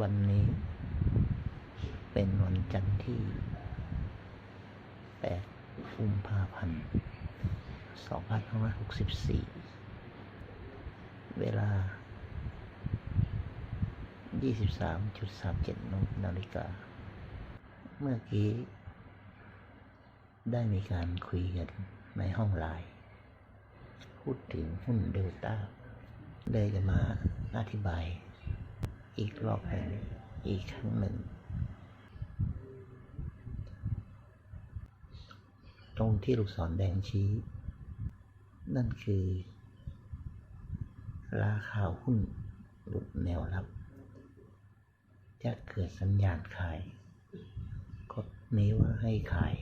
วันนี้ เป็นวันจันทร์ที่ 8 กุมภาพันธ์ 2564 เวลา 23.37นนาฬิกา เมื่อกี้ ได้มีการคุยกันในห้องไลน์พูดถึงหุ้นเดลต้าเลยจะมาอธิบาย อีกรอบหนึ่งอีกครั้งหนึ่ง ตรงที่ลูกศรแดงชี้ นั่นคือ ราคาหุ้นหลุดแนวรับ จะเกิดสัญญาณขายกดนี้ว่าให้ขาย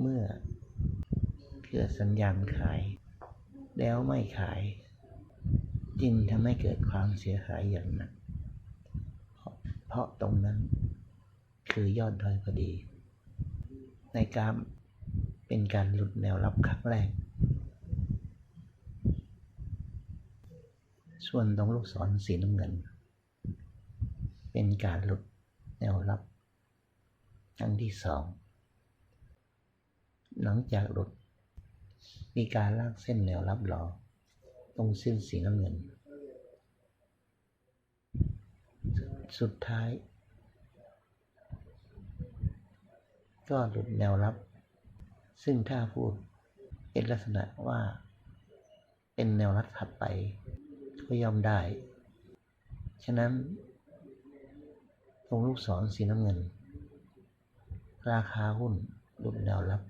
เมื่อเกิดสัญญาณขาย แล้วไม่ขาย จึงทำให้เกิดความเสียหายอย่างหนักเพราะเพราะตรงนั้นคือยอดดอยพอดี ในการเป็นการหลุดแนวรับครั้งแรก ส่วนตรงลูกศรสีน้ำเงิน เป็นการหลุดแนวรับครั้งที่สองหลังจากหลุดมีการลากเส้นแนวรับรอ ตรงเส้นสีน้ำเงิน สุดท้าย ก็หลุดแนวรับ ซึ่งถ้าพูดเป็นลักษณะว่า เป็นแนวรับถัดไป ก็ย่อมได้ ฉะนั้น ตรงลูกศรสีน้ำเงิน ราคาหุ้นหลุดแนวรับ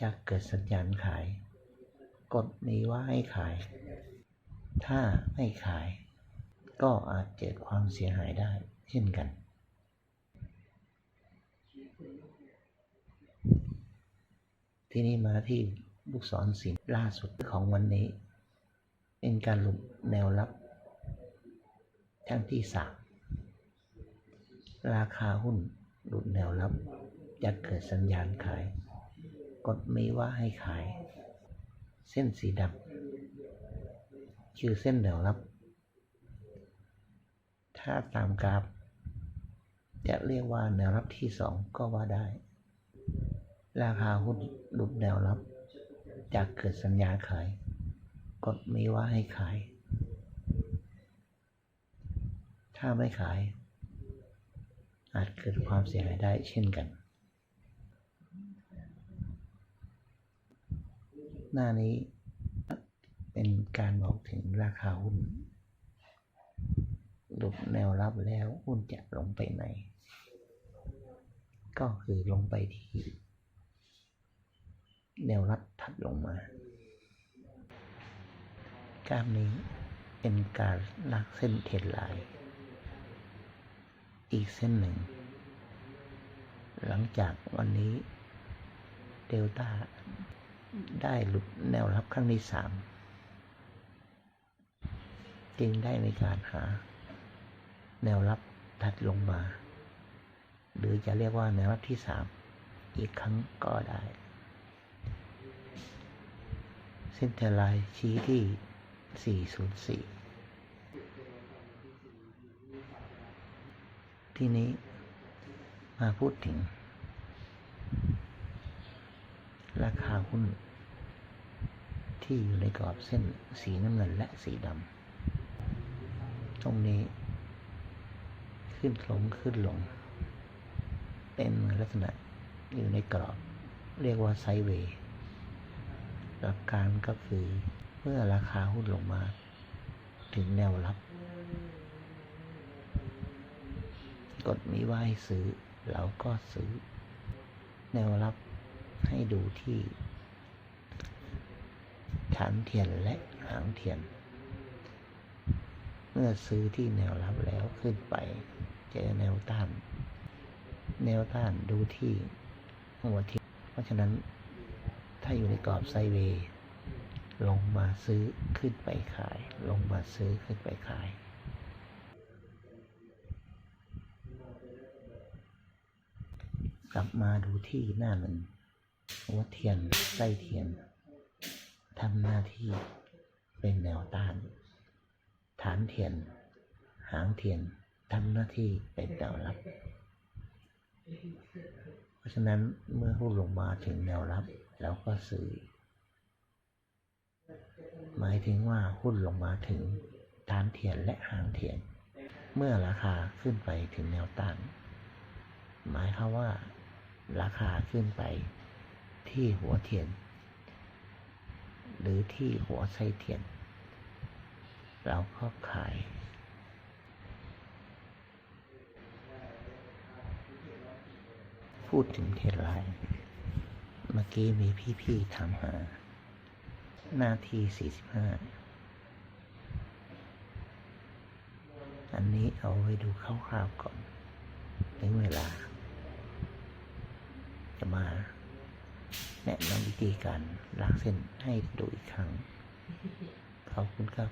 จะเกิดสัญญาณขาย กดนี้ว่าให้ขาย ถ้าไม่ขาย ก็อาจเกิดความเสียหายได้เช่นกัน ที่นี้มาที่ลูกศรสีล่าสุดของวันนี้ เป็นการหลุดแนวรับครั้งที่สามราคาหุ้นหลุดแนวรับจะเกิดสัญญาณขาย กดมีว่าให้ขาย เส้นสีดำคือเส้นแนวรับ ถ้าตามกราฟ จะเรียกว่าแนวรับที่สองก็ว่าได้ ราคาหุ้นหลุดแนวรับจะเกิดสัญญาขาย กดมีว่าให้ขาย ถ้าไม่ขาย อาจเกิดความเสียหายได้เช่นกัน หน้านี้ เป็นการบอกถึงราคาหุ้นหลุดแนวรับแล้วหุ้นจะลงไปไหน ก็คือลงไปที่ แนวรับถัดลงมากราฟนี้เป็นการลากเส้นเทรนไลน์อีกเส้นหนึ่ง หลังจากวันนี้เดลต้า ได้หลุดแนวรับครั้งที่สามจึงได้ในการหา แนวรับถัดลงมา หรือจะเรียกว่าแนวรับที่สามอีกครั้งก็ได้ เส้นเทรนไลน์ชี้ที่ 404 ที่นี้มาพูดถึง ราคาหุ้นที่อยู่ในกรอบเส้นสีน้ำเงินและสีดำตรงนี้ ขึ้นลงขึ้นลง เป็นลักษณะอยู่ในกรอบ เรียกว่าไซเวย์หลักการก็คือเมื่อราคาหุ้นลงมา ถึงแนวรับ กดมีว่าให้ซื้อเราก็ซื้อ แนวรับ ให้ดูที่ฐานเทียนและหางเทียน เมื่อซื้อที่แนวรับแล้วขึ้นไป เจอแนวต้าน แนวต้านดูที่หัวเทียนเพราะฉะนั้นถ้าอยู่ในกรอบไซด์เวย์ลงมาซื้อขึ้นไปขาย ลงมาซื้อขึ้นไปขายกลับมาดูที่หน้าหนึ่ง หัวเทียนไส้เทียนทำหน้าที่เป็นแนวต้าน ฐานเทียน หางเทียนทำหน้าที่เป็นแนวรับ เพราะฉะนั้นเมื่อหุ้นลงมาถึงแนวรับแล้วก็ซื้อ หมายถึงว่าหุ้นลงมาถึงฐานเทียนและหางเทียน เมื่อราคาขึ้นไปถึงแนวต้าน หมายความว่า ราคาขึ้นไป ที่หัวเทียน หรือที่หัวไส้เทียน เราก็ขาย พูดถึงเทรนไลน์เมื่อกี้มีพี่ๆถามหา หน้าที่45อันนี้เอาไว้ดูคร่าวๆก่อน ถึงเวลา จะมา ธีการลากเส้นให้ดูอีกครั้ง ขอบคุณครับ